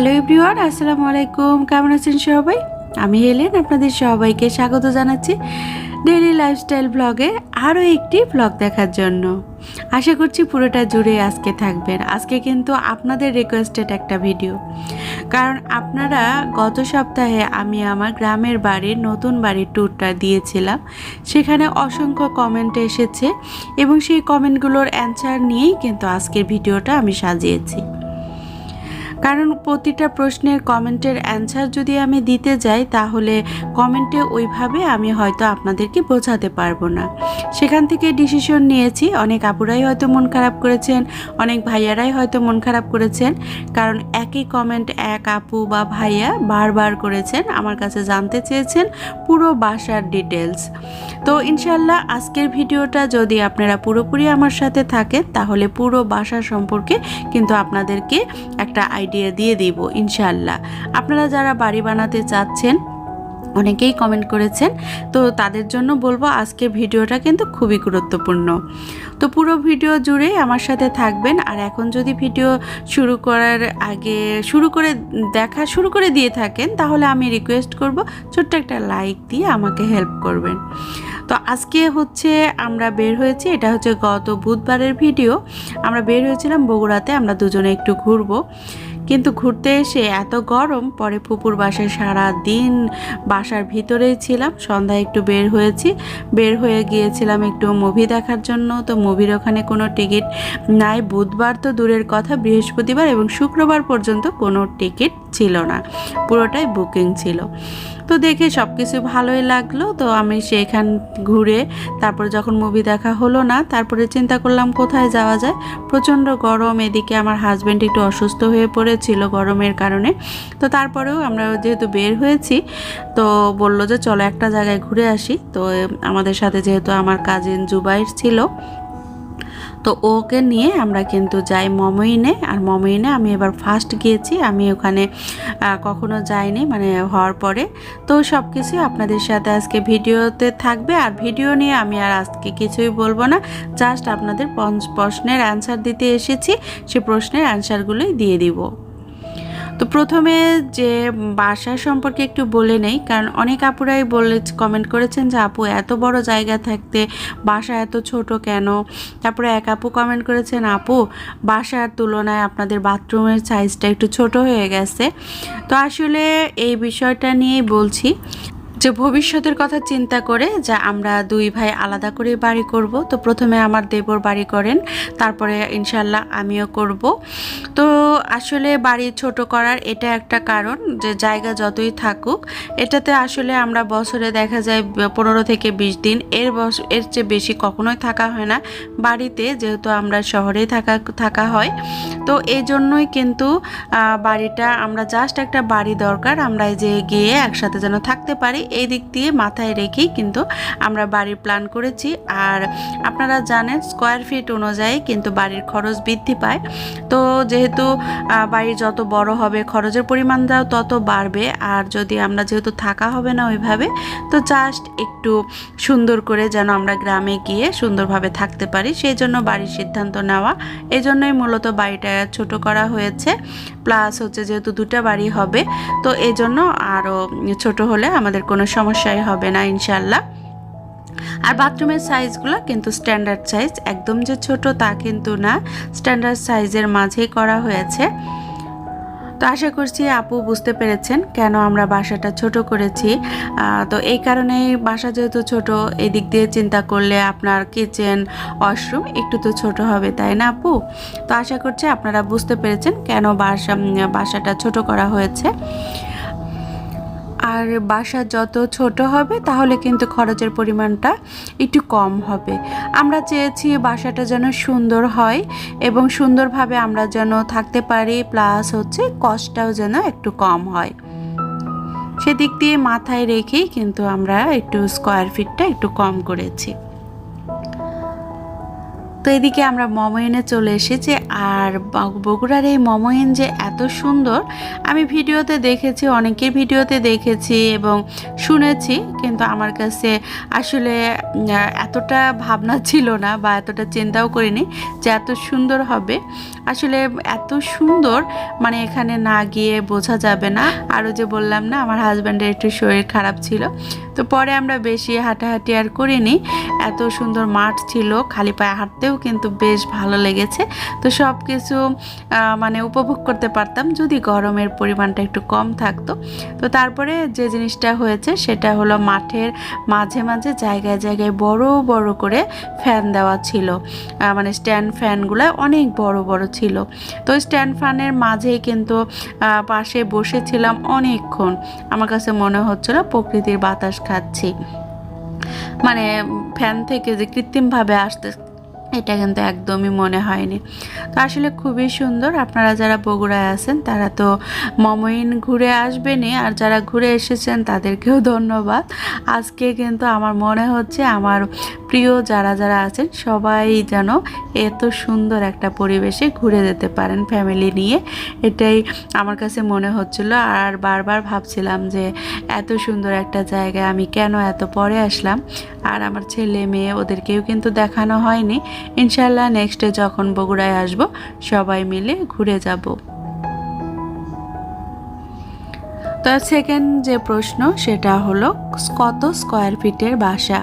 Hello everyone, আসসালামু আলাইকুম। কেমন আছেন সবাই? আমি হেলেন, আপনাদের সবাইকে স্বাগত জানাচ্ছি ডেইলি লাইফস্টাইল ব্লগে আরও একটি ব্লগ দেখার জন্য। আশা করছি পুরোটা জুড়ে আজকে থাকবেন। আজকে কিন্তু আপনাদের রিকোয়েস্টেড একটা ভিডিও কারণ আপনারা গত সপ্তাহে আমি আমার গ্রামের বাড়ির নতুন বাড়ির ট্যুরটা দিয়েছিলাম। সেখানে অসংখ্য কমেন্ট এসেছে এবং সেই কমেন্টগুলোর অ্যান্সার নিয়েই কিন্তু আজকের ভিডিওটা আমি সাজিয়েছি। কারণ প্রতিটা প্রশ্নের কমেন্টের অ্যান্সার যদি আমি দিতে যাই, তাহলে কমেন্টে ওইভাবে আমি হয়তো আপনাদেরকে বোঝাতে পারব না। সেখান থেকে ডিসিশন নিয়েছি। অনেক আপুরাই হয়তো মন খারাপ করেছেন, অনেক ভাইয়ারাই হয়তো মন খারাপ করেছেন। কারণ একই কমেন্ট এক আপু বা ভাইয়া বারবার করেছেন, আমার কাছে জানতে চেয়েছেন পুরো বাসার ডিটেলস তো ইনশাল্লাহ আজকের ভিডিওটা যদি আপনারা পুরোপুরি আমার সাথে থাকেন, তাহলে পুরো বাসা সম্পর্কে কিন্তু আপনাদেরকে একটা আইডিয়া দিয়ে দিব ইনশাল্লাহ আপনারা যারা বাড়ি বানাতে চাচ্ছেন, অনেকেই কমেন্ট করেছেন, তো তাদের জন্য বলব আজকে ভিডিওটা কিন্তু খুবই গুরুত্বপূর্ণ। তো পুরো ভিডিও জুড়েই আমার সাথে থাকবেন, আর এখন যদি ভিডিও শুরু করার আগে, শুরু করে দেখা, শুরু করে দিয়ে থাকেন, তাহলে আমি রিকোয়েস্ট করব ছোট্ট একটা লাইক দিয়ে আমাকে হেল্প করবেন। তো আজকে হচ্ছে আমরা বের হয়েছি, এটা হচ্ছে গত বুধবারের ভিডিও। আমরা বের হয়েছিলাম বগুড়াতে, আমরা দুজনে একটু ঘুরবো। কিন্তু ঘুরতে এসে এত গরম, পরে পুকুর বাসায় সারা দিন বাসার ভিতরেই ছিলাম। সন্ধ্যায় একটু বের হয়েছি। বের হয়ে গিয়েছিলাম একটু মুভি দেখার জন্য। তো মুভির ওখানে কোনো টিকিট নাই। বুধবার তো দূরের কথা, বৃহস্পতিবার এবং শুক্রবার পর্যন্ত কোনো টিকিট ছিল না, পুরোটাই বুকিং ছিল। তো দেখে সব কিছু ভালোই লাগল। তো আমি সেখান ঘুরে তারপরে যখন মুভি দেখা হলো না, তারপরে চিন্তা করলাম কোথায় যাওয়া যায়? প্রচণ্ড গরম, এদিকে আমার হাজব্যান্ড একটু অসুস্থ হয়ে পড়েছিল গরমের কারণে। তো তারপরেও আমরা যেহেতু বের হয়েছি, তো বলল যে চলো একটা জায়গায় ঘুরে আসি। তো আমাদের সাথে যেহেতু আমার কাজিন জুবাইর ছিল তো ওকে নিয়ে আমরা কিন্তু যাই মমইনে আর মমইনে আমি এবার ফার্স্ট গিয়েছি, আমি ওখানে কখনো যাইনি মানে হওয়ার পরে। তো সব কিছু আপনাদের সাথে আজকে ভিডিওতে থাকবে, আর ভিডিও নিয়ে আমি আর আজকে কিছুই বলব না জাস্ট আপনাদের প্রশ্নের অ্যান্সার দিতে এসেছি, সে প্রশ্নের অ্যান্সারগুলোই দিয়ে দিব। তো প্রথমে যে বাসা সম্পর্কে একটু বলে নেই, কারণ অনেক আপুরাই বলে কমেন্ট করেছেন যে, আপু, এত বড় জায়গা থাকতে বাসা এত ছোট কেন? তারপরে এক আপু কমেন্ট করেছেন, আপু, বাসার তুলনায় আপনাদের বাথরুমের সাইজটা একটু ছোট হয়ে গেছে। তো আসলে এই বিষয়টা নিয়েই বলছি। যে ভবিষ্যতের কথা চিন্তা করে যে আমরা দুই ভাই আলাদা করে বাড়ি করব, তো প্রথমে আমার দেবর বাড়ি করেন, তারপরে ইনশাল্লাহ আমিও করব। তো আসলে বাড়ি ছোট করার এটা একটা কারণ যে জায়গা যতই থাকুক, এটাতে আসলে আমরা বছরে দেখা যায় পনেরো থেকে বিশ দিন, এর বছর এর চেয়ে বেশি কখনোই থাকা হয় না। বাড়িতে যেহেতু আমরা শহরেই থাকা থাকা হয়, তো এই জন্যই কিন্তু বাড়িটা আমরা জাস্ট একটা বাড়ি দরকার আমরা যে গিয়ে একসাথে যেন থাকতে পারি এই দিক দিয়ে মাথায় রেখেই কিন্তু আমরা বাড়ির প্ল্যান করেছি। আর আপনারা জানেন স্কোয়ার ফিট অনুযায়ী কিন্তু বাড়ির খরচ বৃদ্ধি পায়। তো যেহেতু বাড়ি যত বড় হবে, খরচের পরিমাণটাও তত বাড়বে। আর যদি আমরা যেহেতু থাকা হবে না ওইভাবে, তো জাস্ট একটু সুন্দর করে যেন আমরা গ্রামে গিয়ে সুন্দরভাবে থাকতে পারি। সেই জন্য বাড়ির সিদ্ধান্ত নেওয়া। এই জন্যই মূলত বাড়িটা ছোট করা হয়েছে। প্লাস হচ্ছে যেহেতু দুটা বাড়ি হবে, তো এই জন্য আরও ছোটো হলে আমাদের কোনো সমস্যাই হবে না ইনশাল্লাহ আর বাথরুমের সাইজগুলো কিন্তু স্ট্যান্ডার্ড সাইজ, একদম যে ছোট তা কিন্তু না, স্ট্যান্ডার্ড সাইজের মাঝেই করা হয়েছে। তো আশা করছি আপু বুঝতে পেরেছেন কেন আমরা বাসাটা ছোট করেছি। তো এই কারণে বাসা যেহেতু ছোট, এদিক দিয়ে চিন্তা করলে আপনার কিচেন, ওয়াশরুম একটু তো ছোট হবে, তাই না আপু? তো আশা করছি আপনারা বুঝতে পেরেছেন কেন বাসা বাসাটা ছোট করা হয়েছে। আর বাসা যত ছোট হবে, তাহলে কিন্তু খরচের পরিমাণটা একটু কম হবে। আমরা চেয়েছি বাসাটা যেন সুন্দর হয় এবং সুন্দরভাবে আমরা যেন থাকতে পারি, প্লাস হচ্ছে কষ্টটাও যেন একটু কম হয়। সেদিক দিয়ে মাথায় রেখেই কিন্তু আমরা একটু স্কোয়ার ফিটটা একটু কম করেছি। তো এদিকে আমরা মমইনে চলে এসেছি আর বগুড়ার এই মমইন যে এত সুন্দর, আমি ভিডিওতে দেখেছি অনেকের ভিডিওতে দেখেছি এবং শুনেছি, কিন্তু আমার কাছে আসলে এতটা ভাবনা ছিল না বা এতটা চিন্তাও করিনি যে এত সুন্দর হবে। আসলে এত সুন্দর মানে এখানে না গিয়ে বোঝা যাবে না। আরও যে বললাম না, আমার হাজব্যান্ডের একটু শরীর খারাপ ছিল। তো পরে আমরা বেশি হাঁটাহাঁটি আর করিনি। এত সুন্দর মাঠ ছিল, খালি পায়ে হাঁটতেও কিন্তু বেশ ভালো লেগেছে। তো সব কিছু মানে উপভোগ করতে পারতাম যদি গরমের পরিমাণটা একটু কম থাকতো। তো তারপরে যে জিনিসটা হয়েছে সেটা হলো মাঠের মাঝে মাঝে জায়গায় জায়গায় বড় বড় করে ফ্যান দেওয়া ছিল। মানে স্ট্যান্ড ফ্যানগুলো অনেক বড় বড় ছিল। তো স্ট্যান্ড ফ্যানের মাঝেই কিন্তু পাশে বসেছিলাম অনেকক্ষণ। আমার কাছে মনে হচ্ছিল প্রকৃতির বাতাস খাচ্ছি। মানে ফ্যান থেকে যে কৃত্রিমভাবে আসতে এটা কিন্তু একদমই মনে হয়নি। তো আসলে খুবই সুন্দর। আপনারা যারা বগুড়ায় আছেন, তারা তো মমইন ঘুরে আসবেনই। আর যারা ঘুরে এসেছেন, তাদেরকেও ধন্যবাদ। আজকে কিন্তু আমার মনে হচ্ছে আমার প্রিয় যারা যারা আছেন, সবাই যেন এত সুন্দর একটা পরিবেশে ঘুরে যেতে পারেন ফ্যামিলি নিয়ে। এটাই আমার কাছে মনে হচ্ছিল। আর বারবার ভাবছিলাম যে এত সুন্দর একটা জায়গায় আমি কেন এত পরে আসলাম? আর আমার ছেলে মেয়ে ওদেরকেও কিন্তু দেখানো হয়নি। ইনশাল্লাহ নেক্সটে যখন বগুড়ায় আসব, সবাই মিলে ঘুরে যাব। তো সেকেন্ড যে প্রশ্ন, সেটা হলো কত স্কোয়ার ফিটের বাসা?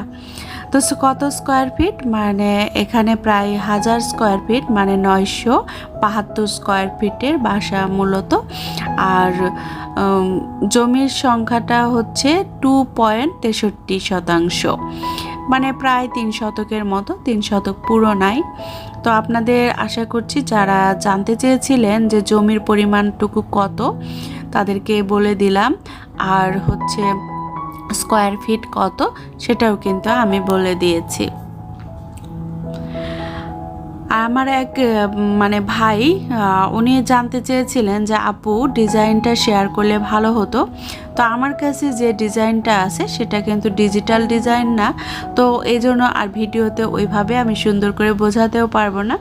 তো কত স্কোয়ার ফিট মানে এখানে প্রায় হাজার স্কোয়ার ফিট মানে নয়শো বাহাত্তর স্কোয়ার ফিটের বাসা মূলত। আর জমির সংখ্যাটা হচ্ছে টু পয়েন্ট তেষট্টি শতাংশ। মানে প্রায় তিন শতকের মতো, তিন শতক পুরো নাই তো আপনাদের আশা করছি যারা জানতে চেয়েছিলেন যে জমির পরিমাণটুকু কত, তাদেরকে বলে দিলাম। আর হচ্ছে স্কোয়ার ফিট কত সেটাও কিন্তু আমি বলে দিয়েছি। আমার এক মানে ভাই উনি জানতে চেয়েছিলেন যে আপু ডিজাইনটা শেয়ার করলে ভালো হতো। তো আমার কাছে যে ডিজাইনটা আছে সেটা কিন্তু ডিজিটাল ডিজাইন না। তো এই জন্য আর ভিডিওতে ওইভাবে আমি সুন্দর করে বোঝাতেও পারব না।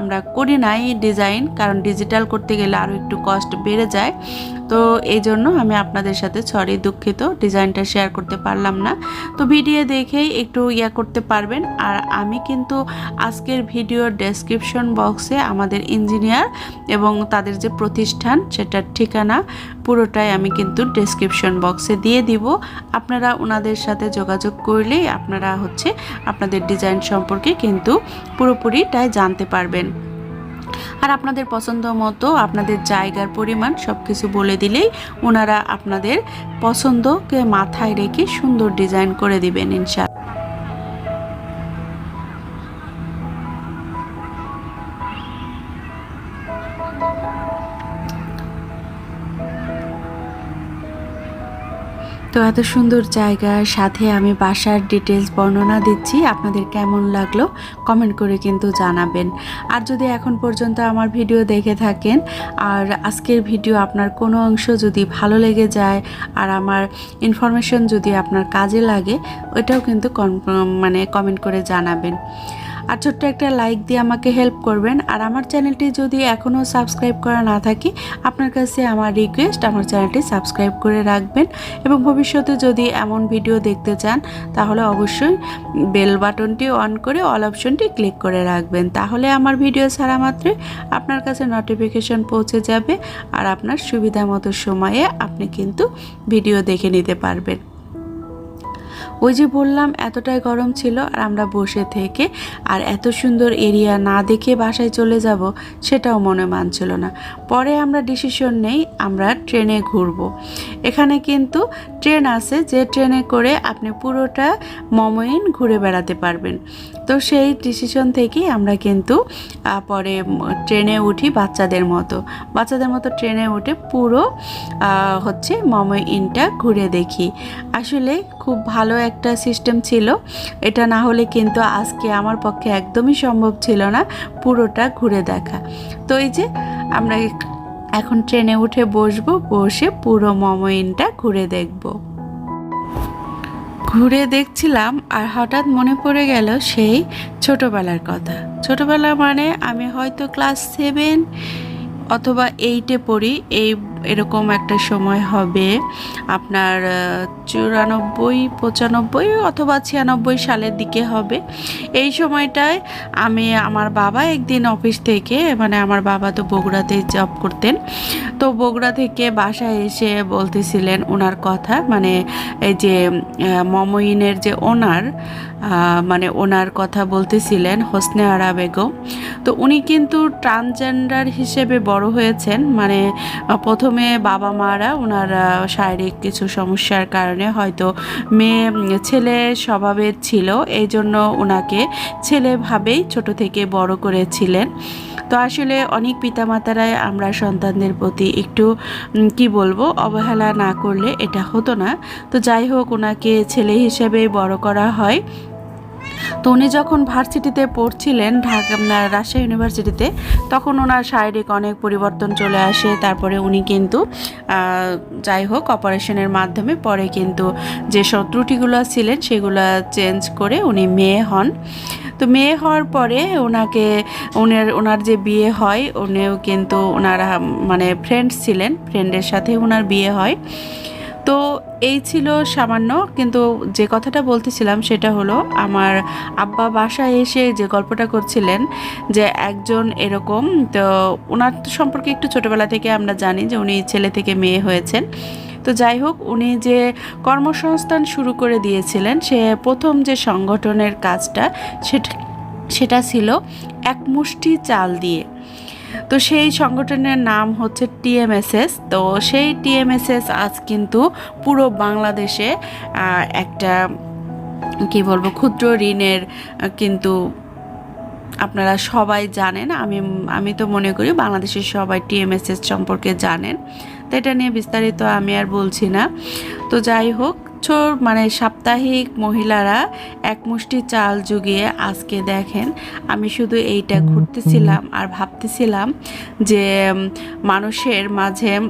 আমরা করি নাই ডিজাইন, কারণ ডিজিটাল করতে গেলে আরও একটু কস্ট বেড়ে যায়। তো এই জন্য আমি আপনাদের সাথে সরি দুঃখিত, ডিজাইনটা শেয়ার করতে পারলাম না। তো ভিডিও দেখেই একটু ইয়া করতে পারবেন। আর আমি কিন্তু আজকের ভিডিওর ডেসক্রিপশন বক্সে আমাদের ইঞ্জিনিয়ার এবং তাদের যে প্রতিষ্ঠান সেটার ঠিকানা পুরোটাই আমি কিন্তু ডেসক্রিপশন বক্সে দিয়ে দিব। আপনারা ওনাদের সাথে যোগাযোগ করলেই আপনারা হচ্ছে আপনাদের ডিজাইন সম্পর্কে কিন্তু পুরোপুরিটাই জানতে পারবেন। আর আপনাদের পছন্দ মতো, আপনাদের জায়গার পরিমাণ সব কিছু বলে দিলেই ওনারা আপনাদের পছন্দকে মাথায় রেখে সুন্দর ডিজাইন করে দেবেন ইনশাআল্লাহ। এত সুন্দর জায়গার সাথে আমি বাসার ডিটেলস বর্ণনা দিচ্ছি, আপনাদের কেমন লাগল কমেন্ট করে কিন্তু জানাবেন। আর যদি এখন পর্যন্ত আমার ভিডিও দেখে থাকেন, আর আজকের ভিডিও আপনার কোনো অংশ যদি ভালো লেগে যায়, আর আমার ইনফরমেশন যদি আপনার কাজে লাগে, ওইটাও কিন্তু মানে কমেন্ট করে জানাবেন। আর ছোট্ট একটা লাইক দিয়ে আমাকে হেল্প করবেন। আর আমার চ্যানেলটি যদি এখনও সাবস্ক্রাইব করা না থাকে, আপনার কাছে আমার রিকোয়েস্ট আমার চ্যানেলটি সাবস্ক্রাইব করে রাখবেন। এবং ভবিষ্যতে যদি এমন ভিডিও দেখতে চান, তাহলে অবশ্যই বেল বাটনটি অন করে অল অপশনটি ক্লিক করে রাখবেন। তাহলে আমার ভিডিও ছাড়া মাত্রই আপনার কাছে নোটিফিকেশন পৌঁছে যাবে। আর আপনার সুবিধা মতো সময়ে আপনি কিন্তু ভিডিও দেখে নিতে পারবেন। ওই যে বললাম, এতটাই গরম ছিল আর আমরা বসে থেকে আর এত সুন্দর এরিয়া না দেখে বাসায় চলে যাব সেটাও মনে মানছিল না। পরে আমরা ডিসিশন নেই, আমরা ট্রেনে ঘুরব। এখানে কিন্তু ট্রেন আছে যে ট্রেনে করে আপনি পুরোটা মমইন ঘুরে বেড়াতে পারবেন। তো সেই ডিসিশন থেকেই আমরা কিন্তু পরে ট্রেনে উঠি বাচ্চাদের মতো। বাচ্চাদের মতো ট্রেনে উঠে পুরো হচ্ছে মমইনটা ঘুরে দেখি। আসলে খুব ভালো একটা সিস্টেম ছিল। এটা না হলে কিন্তু আজকে আমার পক্ষে একদমই সম্ভব ছিল না পুরোটা ঘুরে দেখা। তো এই যে আমরা এখন ট্রেনে উঠে বসবো, বসে পুরো মমইনটা ঘুরে দেখব। ঘুরে দেখছিলাম আর হঠাৎ মনে পড়ে গেল সেই ছোটবেলার কথা। ছোটবেলা মানে আমি হয়তো ক্লাস সেভেন অথবা এইটে পড়ি, এই এরকম একটা সময় হবে। আপনার চুরানব্বই পঁচানব্বই অথবা ছিয়ানব্বই সালের দিকে হবে। এই সময়টায় আমি আমার বাবা একদিন অফিস থেকে মানে আমার বাবা তো বগুড়াতে জব করতেন তো বগুড়া থেকে বাসায় এসে বলতেছিলেন ওনার কথা মানে এই যে মমইনের যে ওনার মানে ওনার কথা বলতেছিলেন হোসনে আরা বেগম। তো উনি কিন্তু ট্রান্সজেন্ডার হিসেবে বড় হয়েছেন মানে আহ, প্রথমে বাবা মারা ওনার শারীরিক কিছু সমস্যার কারণে হয়তো মেয়ে, ছেলে স্বভাবের ছিল এই জন্য ওনাকে ছেলেভাবেই ছোট থেকে বড় করেছিলেন। তো আসলে অনেক পিতামাতারাই আমরা সন্তানদের প্রতি একটু কি বলব, অবহেলা না করলে এটা হতো না। তো যাই হোক, ওনাকে ছেলে হিসেবে বড় করা হয়। তো উনি যখন ভার্সিটিতে পড়ছিলেন ঢাকা রাজশাহী ইউনিভার্সিটিতে, তখন ওনার শারীরিক অনেক পরিবর্তন চলে আসে। তারপরে উনি কিন্তু যাই হোক অপারেশনের মাধ্যমে পরে কিন্তু যে ত্রুটিগুলো ছিলেন, সেগুলো চেঞ্জ করে উনি মেয়ে হন। তো মেয়ে হওয়ার পরে ওনাকে ওনার ওনার যে বিয়ে হয়, উনিও কিন্তু ওনারা মানে ফ্রেন্ডস ছিলেন। ফ্রেন্ডের সাথে ওনার বিয়ে হয়। তো এই ছিল সামান্য, কিন্তু যে কথাটা বলতেছিলাম সেটা হলো আমার আব্বা বাসায় এসে যে গল্পটা করছিলেন যে একজন এরকম, তো ওনার সম্পর্কে একটু ছোটোবেলা থেকে আমরা জানি যে উনি ছেলে থেকে মেয়ে হয়েছেন। তো যাই হোক, উনি যে কর্মসংস্থান শুরু করে দিয়েছিলেন, সে প্রথম যে সংগঠনের কাজটা সেটা সেটা ছিল এক মুষ্টি চাল দিয়ে। তো সেই সংগঠনের নাম হচ্ছে টিএমএসএস। তো সেই টিএমএসএস আজ কিন্তু পুরো বাংলাদেশে একটা, কি বলব, ক্ষুদ্র ঋণের কিন্তু আপনারা সবাই জানেন। আমি আমি তো মনে করি বাংলাদেশের সবাই টিএমএসএস সম্পর্কে জানেন। তো এটা নিয়ে বিস্তারিত আমি আর বলছি না। তো যাই হোক ছোট মানে সাপ্তাহিক মহিলারা এক মুষ্টি চাল জুগিয়ে আজকে দেখেন, আমি শুধু এইটা ঘুরতেছিলাম আর ভাবতেছিলাম যে মানুষের মাঝে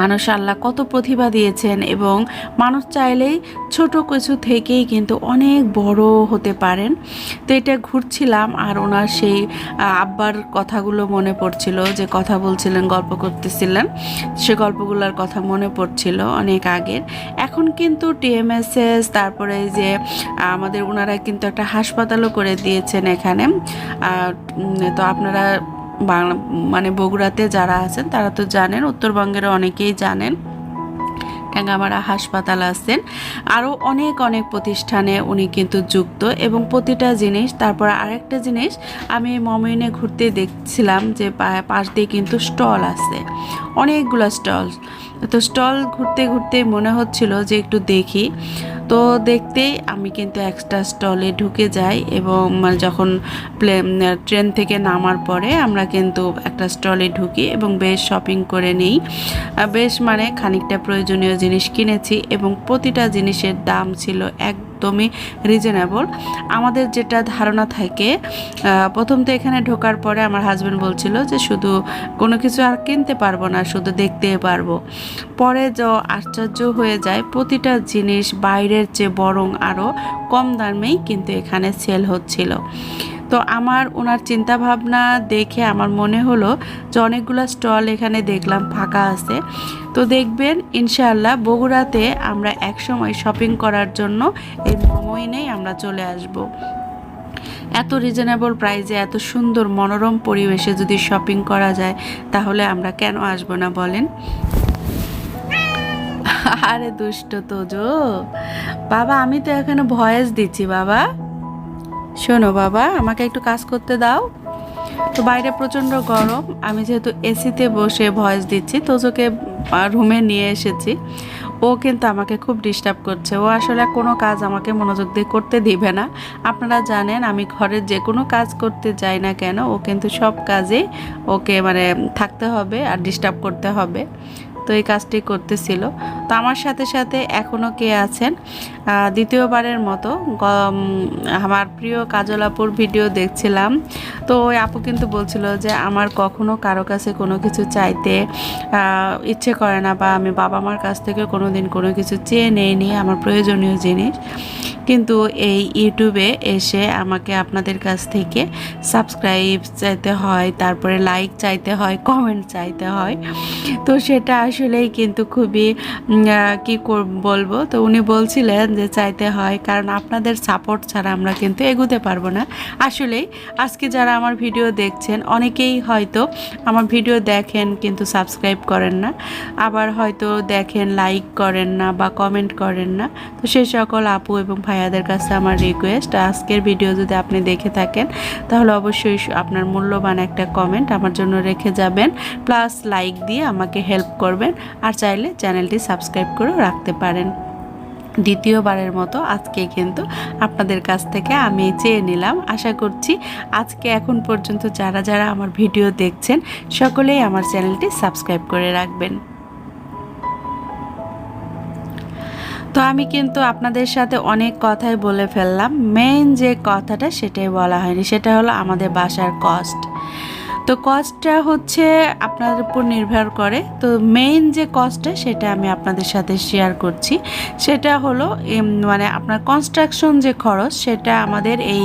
মানুষ আল্লাহ কত প্রতিভা দিয়েছেন এবং মানুষ চাইলেই ছোট কিছু থেকেই কিন্তু অনেক বড় হতে পারেন। তো এটা ঘুরছিলাম আর ওনার সেই আব্বার কথাগুলো মনে পড়ছিল, যে কথা বলছিলেন, গল্প করতেছিলেন। সে গল্পগুলোর কথা মনে পড়ছিল অনেক আগের। এখন কিন্তু টিএমএসএস তারপরে যে আমাদের ওনারা কিন্তু একটা হাসপাতালও করে দিয়েছেন এখানে। তো আপনারা মানে বগুড়াতে যারা আছেন, তারা তো জানেন উত্তরবঙ্গের অনেকেই জানেন ট্যাঙ্গামারা হাসপাতাল আছেন। আরও অনেক অনেক প্রতিষ্ঠানে উনি কিন্তু যুক্ত এবং প্রতিটা জিনিস, তারপর আরেকটা জিনিস আমি মমিনে ঘুরতে দেখছিলাম যে পাশ দিয়ে কিন্তু স্টল আছে। অনেকগুলো স্টল তো স্টল ঘুরতে ঘুরতে মনে হচ্ছিল যে একটু দেখি। তো দেখতেই আমি কিন্তু একটা স্টলে ঢুকে যাই এবং মানে যখন প্লেন, ট্রেন থেকে নামার পরে আমরা কিন্তু একটা স্টলে ঢুকি এবং বেশ শপিং করে নিই। বেশ মানে খানিকটা প্রয়োজনীয় জিনিস কিনেছি এবং প্রতিটা জিনিসের দাম ছিল একদমই রিজনেবল আমাদের যেটা ধারণা থাকে প্রথম তো এখানে ঢোকার পরে আমার হাজব্যান্ড বলছিল যে শুধু কোনো কিছু আর কিনতে পারব না, শুধু দেখতে পারব। পরে যে, আশ্চর্য হয়ে যায়, প্রতিটা জিনিস বাইরের চেয়ে বরং আরও কম দামেই কিন্তু এখানে সেল হচ্ছিল। তো আমার ওনার চিন্তা ভাবনা দেখে আমার মনে হলো যে অনেকগুলো স্টল এখানে দেখলাম, ফাঁকা আছে। তো দেখবেন, ইনশাআল্লাহ বগুড়াতে আমরা একসময় শপিং করার জন্য এই মমইনেই আমরা চলে আসব। এত রিজনেবল প্রাইসে এত সুন্দর মনোরম পরিবেশে যদি শপিং করা যায়, তাহলে আমরা কেন আসব না বলেন? আরে দুষ্ট তোজো, বাবা আমি তো এখানে ভয়েস দিচ্ছি বাবা। শোনো বাবা, আমাকে একটু কাজ করতে দাও। তো বাইরে প্রচণ্ড গরম। আমি যেহেতু এসিতে বসে ভয়েস দিচ্ছি, তোজোকে রুমে নিয়ে এসেছি। ও কিন্তু আমাকে খুব ডিস্টার্ব করছে। ও আসলে কোনো কাজ আমাকে মনোযোগ দিয়ে করতে দিবে না। আপনারা জানেন, আমি ঘরের যে কোনো কাজ করতে যাই না কেন, ও কিন্তু সব কাজেই ওকে মানে থাকতে হবে আর ডিস্টার্ব করতে হবে। তো এই কাজটি করতেছিল। তো আমার সাথে সাথে এখনও কে আছেন দ্বিতীয়বারের মতো আমার প্রিয় কাজল আপুর ভিডিও দেখছিলাম। তো ওই আপু কিন্তু বলছিল যে, আমার কখনো কারও কাছে কোনো কিছু চাইতে ইচ্ছে করে না বা আমি বাবা মার কাছ থেকে কোনো দিন কোনো কিছু চেয়ে নেইনি, আমার প্রয়োজনীয় জিনিস। কিন্তু এই ইউটিউবে এসে আমাকে আপনাদের কাছ থেকে সাবস্ক্রাইব চাইতে হয়, তারপরে লাইক চাইতে হয়, কমেন্ট চাইতে হয়। তো সেটা আসলেই কিন্তু খুবই কি বলব? তো উনি বলছিলেন যে চাইতে হয়, কারণ আপনাদের সাপোর্ট ছাড়া আমরা কিন্তু এগোতে পারব না। আসলেই, আজকে যারা আমার ভিডিও দেখছেন, অনেকেই হয়তো আমার ভিডিও দেখেন কিন্তু সাবস্ক্রাইব করেন না। আবার হয়তো দেখেন লাইক করেন না বা কমেন্ট করেন না। তো সেই সকল আপু এবং ভাইয়াদের কাছে আমার রিকোয়েস্ট আজকের ভিডিও যদি আপনি দেখে থাকেন, তাহলে অবশ্যই আপনার মূল্যবান একটা কমেন্ট আমার জন্য রেখে যাবেন। প্লাস লাইক দিয়ে আমাকে হেল্প করবেন। আর চাইলে চ্যানেলটি সাবস্ক্রাইব করেও রাখতে পারেন। দ্বিতীয়বারের মতো আজকে কিন্তু আপনাদের কাছ থেকে আমি চেয়ে নিলাম। আশা করছি আজকে এখন পর্যন্ত যারা যারা আমার ভিডিও দেখছেন, সকলেই আমার চ্যানেলটি সাবস্ক্রাইব করে রাখবেন। তো আমি কিন্তু আপনাদের সাথে অনেক কথাই বলে ফেললাম। মেইন যে কথাটা সেটাই বলা হয়নি, সেটা হলো আমাদের বাসার কস্ট তো কস্টটা হচ্ছে আপনাদের উপর নির্ভর করে। তো মেইন যে কস্টটা সেটা আমি আপনাদের সাথে শেয়ার করছি। সেটা হলো মানে আপনার কনস্ট্রাকশন যে খরচ, সেটা আমাদের এই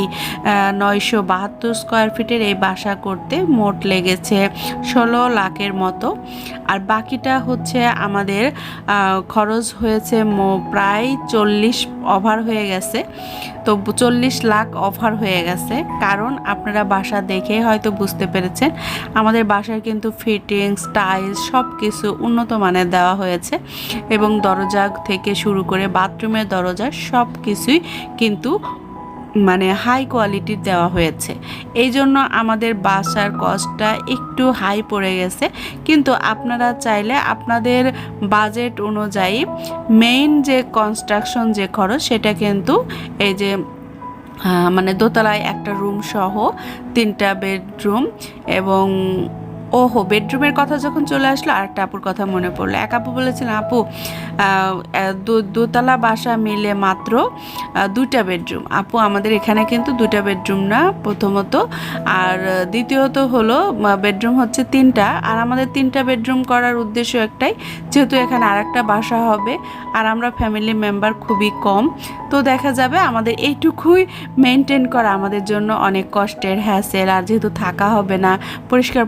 নয়শো বাহাত্তর স্কোয়ার ফিটের এই বাসা করতে মোট লেগেছে ষোলো লাখের মতো। আর বাকিটা হচ্ছে আমাদের খরচ হয়েছে প্রায় চল্লিশ ওভার হয়ে গেছে। তো চল্লিশ লাখ অফার হয়ে গেছে। কারণ আপনারা বাসা দেখে হয়তো বুঝতে পেরেছেন, আমাদের বাসার কিন্তু ফিটিংস টাইলস সব কিছু উন্নত মানের দেওয়া হয়েছে এবং দরজা থেকে শুরু করে বাথরুমের দরজা সব কিছুই কিন্তু মানে হাই কোয়ালিটির দেওয়া হয়েছে। এই জন্য আমাদের বাসার কস্টটা একটু হাই পড়ে গেছে। কিন্তু আপনারা চাইলে আপনাদের বাজেট অনুযায়ী মেইন যে কনস্ট্রাকশন যে খরচ, সেটা কিন্তু এই যে মানে দোতলায় একটা রুম সহ তিনটা বেডরুম এবং ওহো বেডরুমের কথা যখন চলে আসলো, আরেকটা আপুর কথা মনে পড়ল। এক আপু বলেছিলেন আপু দোতলা বাসা মিলে মাত্র দুইটা বেডরুম আপু, আমাদের এখানে কিন্তু দুটা বেডরুম না, প্রথমত। আর দ্বিতীয়ত হলো বেডরুম হচ্ছে তিনটা। আর আমাদের তিনটা বেডরুম করার উদ্দেশ্য একটাই, যেহেতু এখানে আরেকটা বাসা হবে, আর আমরা ফ্যামিলি মেম্বার খুবই কম। তো দেখা যাবে আমাদের এইটুকুই মেনটেন করা আমাদের জন্য অনেক কষ্টের হ্যাসেল আর যেহেতু থাকা হবে না পরিষ্কার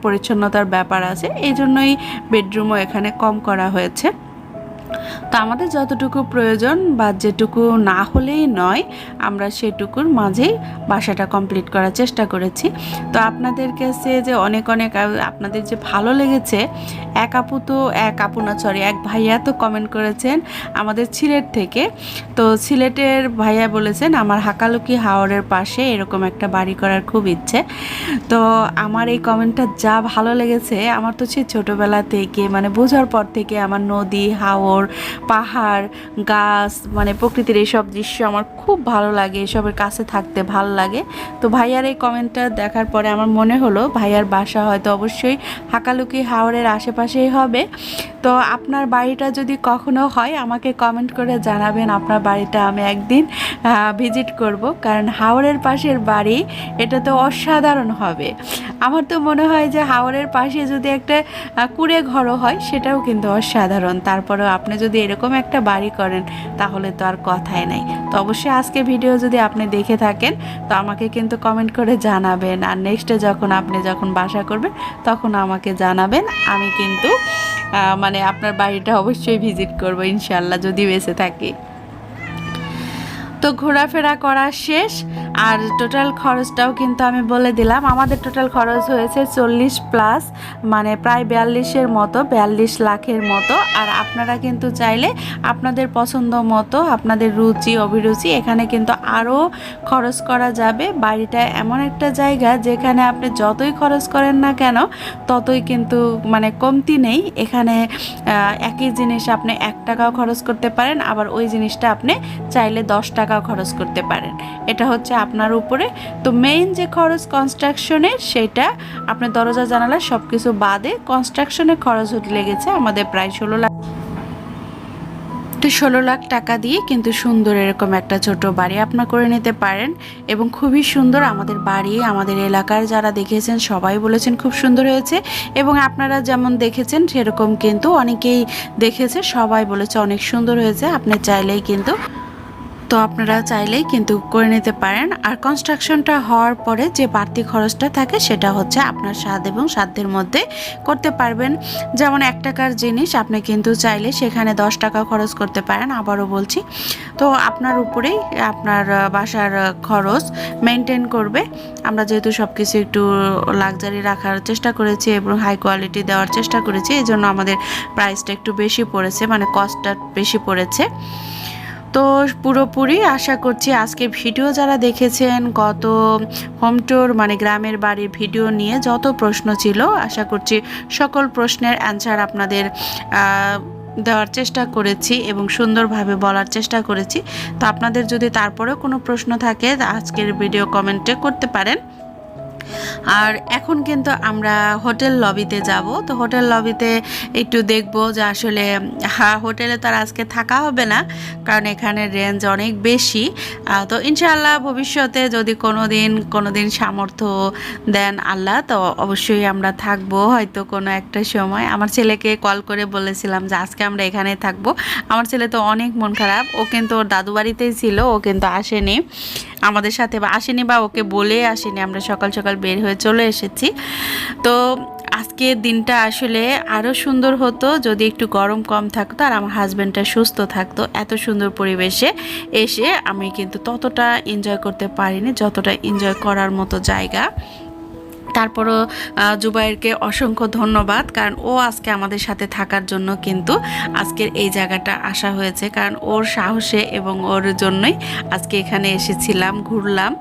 পরিচ্ছন্নতার ব্যাপার আছে এই জন্যই বেডরুমও এখানে কম করা হয়েছে। তো আমাদের যতটুকু প্রয়োজন বা যেটুকু না হলেই নয়, আমরা সেটুকুর মাঝেই বাসাটা কমপ্লিট করার চেষ্টা করেছি। তো আপনাদের কাছে যে অনেক অনেক আপনাদের যে ভালো লেগেছে, এক আপু তো, এক আপু না সরি এক ভাইয়া তো কমেন্ট করেছেন আমাদের সিলেট থেকে। তো সিলেটের ভাইয়া বলেছেন, আমার হাকালুকি হাওরের পাশে এরকম একটা বাড়ি করার খুব ইচ্ছে। তো আমার এই কমেন্টটা যা ভালো লেগেছে, আমার তো সেই ছোটোবেলা থেকে মানে বোঝার পর থেকে আমার নদী, হাওর পাহাড়, গাছ মানে প্রকৃতির এইসব দৃশ্য আমার খুব ভালো লাগে, এসবের কাছে থাকতে ভালো লাগে। তো ভাইয়ার এই কমেন্টটা দেখার পরে আমার মনে হলো, ভাইয়ার বাসা হয়তো অবশ্যই হাকালুকি হাওড়ের আশেপাশেই হবে। তো আপনার বাড়িটা যদি কখনো হয়, আমাকে কমেন্ট করে জানাবেন, আপনার বাড়িটা আমি একদিন ভিজিট করব। কারণ হাওড়ের পাশের বাড়ি, এটা তো অসাধারণ হবে। আমার তো মনে হয় যে হাওড়ের পাশে যদি একটা কুড়ে ঘরও হয়, সেটাও কিন্তু অসাধারণ। তারপরেও আপনি যদি এরকম একটা বাড়ি করেন, তাহলে তো আর কথাই নাই। তো অবশ্যই আজকে ভিডিও যদি আপনি দেখে থাকেন, তো আমাকে কিন্তু কমেন্ট করে জানাবেন। আর নেক্সটে যখন আপনি যখন বাসা করবেন, তখন আমাকে জানাবেন। আমি কিন্তু মানে আপনার বাড়িটা অবশ্যই ভিজিট করব, ইনশাল্লাহ, যদি বেঁচে থাকি। তো ঘোরাফেরা করা শেষ, আর টোটাল খরচটাও কিন্তু আমি বলে দিলাম। আমাদের টোটাল খরচ হয়েছে চল্লিশ প্লাস মানে প্রায় বিয়াল্লিশের মতো, বিয়াল্লিশ লাখের মতো। আর আপনারা কিন্তু চাইলে আপনাদের পছন্দ মতো, আপনাদের রুচি, অভিরুচি, এখানে কিন্তু আরও খরচ করা যাবে। বাড়িটা এমন একটা জায়গা যেখানে আপনি যতই খরচ করেন না কেন, ততই কিন্তু মানে কমতি নেই। এখানে একই জিনিস আপনি এক টাকাও খরচ করতে পারেন, আবার ওই জিনিসটা আপনি চাইলে দশ টাকা টাকাও খরচ করতে পারেন। এটা হচ্ছে আপনার উপরে। তো মেইন যে খরচ কনস্ট্রাকশনের সেটা আপনার দরজা, জানালা সব কিছু বাদে কনস্ট্রাকশনের খরচ হতে লেগেছে আমাদের প্রায় ষোলো লাখ। ষোলো লাখ টাকা দিয়ে কিন্তু সুন্দর এরকম একটা ছোট বাড়ি আপনার করে নিতে পারেন এবং খুবই সুন্দর আমাদের বাড়ি, আমাদের এলাকার যারা দেখেছেন সবাই বলেছেন খুব সুন্দর হয়েছে এবং আপনারা যেমন দেখেছেন সেরকম কিন্তু অনেকেই দেখেছে, সবাই বলেছে অনেক সুন্দর হয়েছে। আপনি চাইলেই কিন্তু তো আপনারা চাইলেই কিন্তু করে নিতে পারেন। আর কনস্ট্রাকশনটা হওয়ার পরে যে বাড়তি খরচটা থাকে সেটা হচ্ছে আপনার স্বাদ এবং সাধ্যের মধ্যে করতে পারবেন। যেমন এক টাকার জিনিস আপনি কিন্তু চাইলে সেখানে দশ টাকা খরচ করতে পারেন, আবারও বলছি। তো আপনার উপরেই আপনার বাসার খরচ মেনটেন করবে। আমরা যেহেতু সব কিছু একটু লাক্সারি রাখার চেষ্টা করেছি এবং হাই কোয়ালিটি দেওয়ার চেষ্টা করেছি এই জন্য আমাদের প্রাইসটা একটু বেশি পড়েছে মানে কস্টটা বেশি পড়েছে। তো পুরোপুরি আশা করছি আজকে ভিডিও যারা দেখেছেন, গত হোম ট্যুর মানে গ্রামের বাড়ির ভিডিও নিয়ে যত প্রশ্ন ছিল, আশা করছি সকল প্রশ্নের অ্যান্সার আপনাদের দেওয়ার চেষ্টা করেছি এবং সুন্দরভাবে বলার চেষ্টা করেছি। তো আপনাদের যদি তারপরেও কোনো প্রশ্ন থাকে, আজকের ভিডিও কমেন্টে করতে পারেন। আর এখন কিন্তু আমরা হোটেল লবিতে যাব। তো হোটেল লবিতে একটু দেখব যে আসলে হোটেলে তো আর আজকে থাকা হবে না, কারণ এখানে রেঞ্জ অনেক বেশি। তো ইনশাআল্লাহ ভবিষ্যতে যদি কোনো দিন কোনো দিন সামর্থ্য দেন আল্লাহ, তো অবশ্যই আমরা থাকব। হয়তো কোনো একটা সময়। আমার ছেলেকে কল করে বলেছিলাম যে আজকে আমরা এখানে থাকব। আমার ছেলে তো অনেক মন খারাপ। ও কিন্তু ওর দাদু বাড়িতেই ছিল, ও কিন্তু আসেনি। আমাদের সাথে বা, আসেনি বা, ওকে বলে আসেনি। আমরা সকাল সকাল বের হয়ে চলে এসেছি। তো আজকের দিনটা আসলে আরও সুন্দর হতো, যদি একটু গরম কম থাকতো আর আমার হাজব্যান্ডটা সুস্থ থাকতো। এত সুন্দর পরিবেশে এসে আমি কিন্তু ততটা এনজয় করতে পারিনি, যতটা এনজয় করার মতো জায়গা। তারপরও জুবাইরকে অসংখ্য ধন্যবাদ, কারণ ও আজকে আমাদের সাথে থাকার জন্য কিন্তু আজকের এই জায়গাটা আসা হয়েছে। কারণ ওর সাহসে এবং ওর জন্যই আজকে এখানে এসেছিলাম, ঘুরলাম।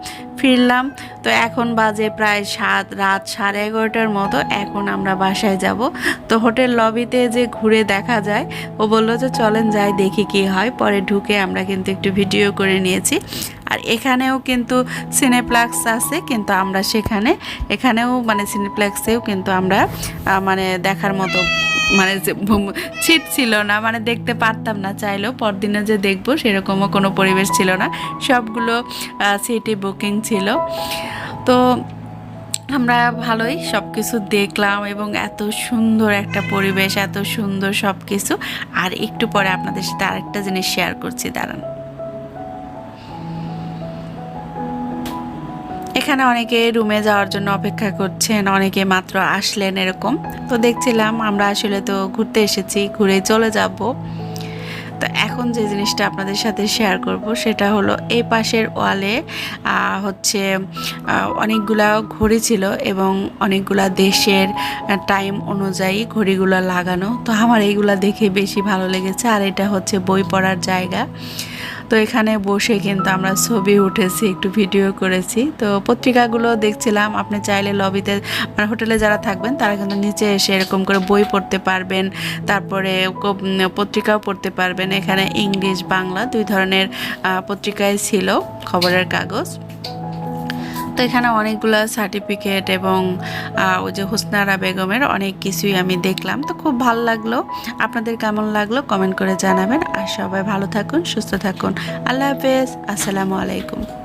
ফিরলাম। তো এখন বাজে প্রায় সাত, রাত সাড়ে এগারোটার মতো। এখন আমরা বাসায় যাব। তো হোটেল লবিতে যে ঘুরে দেখা যায়, ও বলল যে চলেন যাই, দেখি কি হয়। পরে ঢুকে আমরা কিন্তু একটু ভিডিও করে নিয়েছি। আর এখানেও কিন্তু সিনেপ্লাক্স আছে, কিন্তু আমরা সেখানে, এখানেও মানে সিনেপ্লাক্সেও কিন্তু আমরা মানে দেখার মতো মানে ছিট ছিল না মানে দেখতে পারতাম না চাইলেও পরদিনে যে দেখব সেরকমও কোনো পরিবেশ ছিল না। সবগুলো সিটি বুকিং ছিল। তো আমরা ভালোই সব কিছু দেখলাম এবং এত সুন্দর একটা পরিবেশ, এত সুন্দর সব কিছু আর একটু পরে আপনাদের সাথে আরেকটা জিনিস শেয়ার করছি, দাঁড়ান। এখানে অনেকে রুমে যাওয়ার জন্য অপেক্ষা করছেন, অনেকে মাত্র আসলেন এরকম। তো দেখছিলাম আমরা আসলে তো ঘুরতে এসেছি, ঘুরে চলে যাব। তো এখন যে জিনিসটা আপনাদের সাথে শেয়ার করব সেটা হলো এই পাশের ওয়ালে হচ্ছে অনেকগুলা ঘড়ি ছিল এবং অনেকগুলা দেশের টাইম অনুযায়ী ঘড়িগুলো লাগানো। তো আমার এইগুলা দেখে বেশি ভালো লেগেছে। আর এটা হচ্ছে বই পড়ার জায়গা। তো এখানে বসে কিন্তু আমরা ছবি উঠেছি, একটু ভিডিও করেছি। তো পত্রিকাগুলো দেখছিলাম, আপনি চাইলে লবিতে মানে হোটেলে যারা থাকবেন, তারা কিন্তু নিচে এসে এরকম করে বই পড়তে পারবেন, তারপরে পত্রিকাও পড়তে পারবেন। এখানে ইংলিশ, বাংলা দুই ধরনের পত্রিকায় ছিল, খবরের কাগজ। তো এখানে অনেকগুলো সার্টিফিকেট এবং ওই যে হোসনারা বেগমের অনেক কিছুই আমি দেখলাম। তো খুব ভালো লাগল। আপনাদের কেমন লাগল কমেন্ট করে জানাবেন। আর সবাই ভালো থাকুন, সুস্থ থাকুন। আল্লাহ হাফেজ। আসসালামু আলাইকুম।